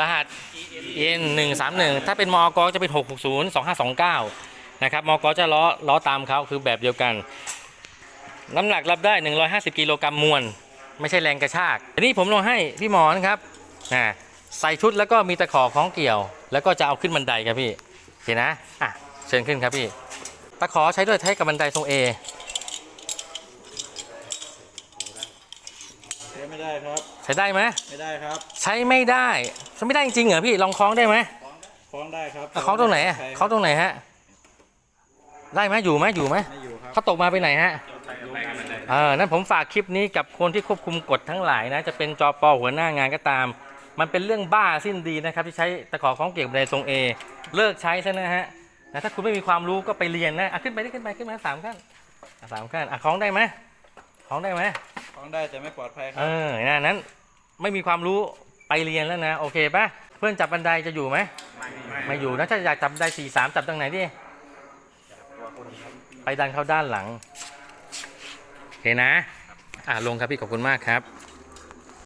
รหัส N 1 3 1 ถ้าเป็นมอกจะเป็น 660 2529 นะครับมอกจะล้อล้อตามเขาคือแบบเดียวกัน น้ำหนักรับได้ 150 กิโลกรัมมวล ไม่ใช่แรงกระชากอันนี้ผมลองให้พี่หมอนะครับอ่าใส่ชุดแล้วก็มีตะขอคล้องเกี่ยว แล้วก็จะเอาขึ้นบันไดครับพี่โอเคนะอะเชิญขึ้นครับพี่ ตะขอใช้ด้วยใช้กับบันไดทรง A ใช้ไม่ได้ครับ ใช้ได้ไหมไม่ได้ครับ ใช้ไม่ได้ ใช้ไม่ได้จริงๆเหรอพี่ลองคล้องได้ไหมฟ้องได้ครับอะคล้องตรงไหนอะใช่คล้องตรงไหนฮะได้ไหมอยู่ไหมอยู่ไหมไม่อยู่ครับเขาตกมาไปไหนฮะเออนั้นผมฝากคลิปนี้กับคนที่ควบคุมกฎทั้งหลายนะจะเป็นจอปอหัวหน้างานก็ตาม มันเป็นเรื่องบ้าสิ้นดีนะครับ ที่ใช้ตะขอของเกี่ยวกับในทรงเอเลิกใช้ซะนะฮะนะถ้าคุณไม่มีความรู้ก็ไปเรียนนะอะขึ้นไปได้ขึ้นไปขึ้นมาสามขั้นอะสามขั้นอะคล้องได้ไหมคล้องได้ไหมฟ้องได้แต่ไม่ปลอดภัยคเอรับอนะนั้นไม่มีความรู้ ไปเรียนแล้วนะ โอเคปะเพื่อนจับบันไดจะอยู่ไหมไม่อยู่นะถ้าอยากจับบันไดสี่สามจับตรงไหนดิไปดันเข้าด้านหลังโอเคนะ อะลงครับพี่ขอบคุณมากครับ